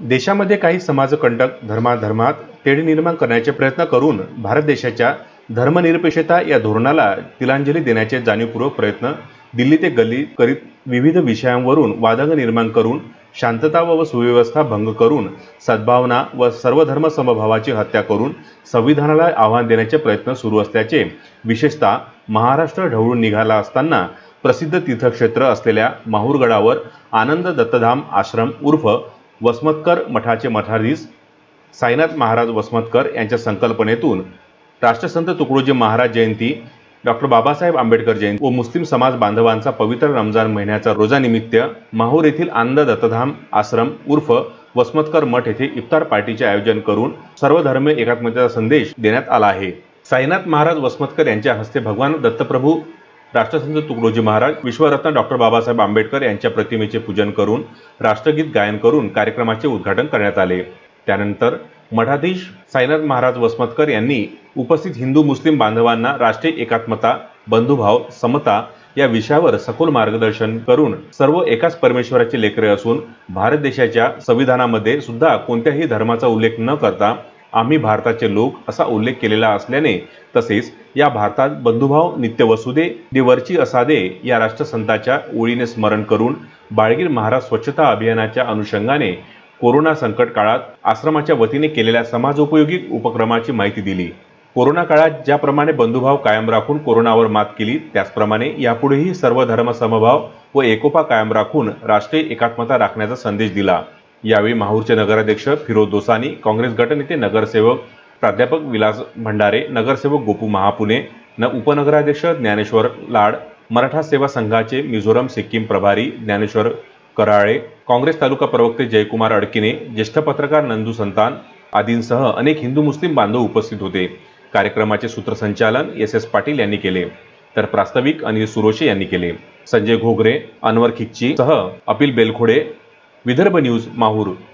देशामध्ये काही समाजकंटक धर्माधर्मात तेढ निर्माण करण्याचे प्रयत्न करून भारत देशाच्या धर्मनिरपेक्षता या धोरणाला तिलांजली देण्याचे जाणीवपूर्वक प्रयत्न दिल्ली ते गल्ली करीत विविध विषयांवरून वादंग निर्माण करून शांतता व सुव्यवस्था भंग करून सद्भावना व सर्वधर्म समभावाची हत्या करून संविधानाला आव्हान देण्याचे प्रयत्न सुरू असल्याचे विशेषतः महाराष्ट्र ढवळून निघाला असताना प्रसिद्ध तीर्थक्षेत्र असलेल्या माहूरगडावर आनंद दत्तधाम आश्रम उर्फ वसमतकर मठाचे मठाधीश साईनाथ महाराज वसमतकर यांच्या संकल्पनेतून राष्ट्रसंत तुकडोजी महाराज जयंती डॉक्टर बाबासाहेब आंबेडकर जयंती व मुस्लिम समाज बांधवांचा पवित्र रमजान महिन्याचा रोजानिमित्त माहूर येथील आनंद दत्तधाम आश्रम उर्फ वसमतकर मठ येथे इफ्तार पार्टीचे आयोजन करून सर्व एकात्मतेचा संदेश देण्यात आला आहे. साईनाथ महाराज वसमतकर यांच्या हस्ते भगवान दत्तप्रभू राष्ट्रसंत तुकडोजी महाराज विश्वरत्न डॉक्टर बाबासाहेब आंबेडकर यांच्या प्रतिमेचे पूजन करून राष्ट्रगीत गायन करून कार्यक्रमाचे उद्घाटन करण्यात आले. त्यानंतर मठाधीश साईनाथ महाराज वसमतकर यांनी उपस्थित हिंदू मुस्लिम बांधवांना राष्ट्रीय एकात्मता बंधुभाव समता या विषयावर सखोल मार्गदर्शन करून सर्व एकाच परमेश्वराचे लेकरे असून भारत देशाच्या संविधानामध्ये सुद्धा कोणत्याही धर्माचा उल्लेख न करता आम्ही भारताचे लोक असा उल्लेख केलेला असल्याने तसेच या भारतात बंधुभाव नित्य वसुदे देवरची असादे या राष्ट्रसंताच्या ओळीने स्मरण करून बाळगीर महाराज स्वच्छता अभियानाच्या अनुषंगाने कोरोना संकट काळात आश्रमाच्या वतीने केलेल्या समाजोपयोगी उपक्रमाची माहिती दिली. कोरोना काळात ज्याप्रमाणे बंधुभाव कायम राखून कोरोनावर मात केली त्याचप्रमाणे यापुढेही सर्व धर्म समभाव व एकोपा कायम राखून राष्ट्रीय एकात्मता राखण्याचा संदेश दिला. यावेळी माहूरचे नगराध्यक्ष फिरोज दोसानी काँग्रेस गटनेते नगरसेवक प्राध्यापक विलास भंडारे नगरसेवक गोपू महापुने न उपनगराध्यक्ष ज्ञानेश्वर लाड मराठा सेवा संघाचे मिझोरम सिक्कीम प्रभारी ज्ञानेश्वर कराळे काँग्रेस तालुका प्रवक्ते जयकुमार अडकिने ज्येष्ठ पत्रकार नंदू संतान आदींसह अनेक हिंदू मुस्लिम बांधव उपस्थित होते. कार्यक्रमाचे सूत्रसंचालन एस एस पाटील यांनी केले. तर प्रास्ताविक अनिल सुरोशे यांनी केले. संजय घोगरे अनवर खिच्ची सह अपिल बेलखोडे विदर्भ न्यूज माहूर.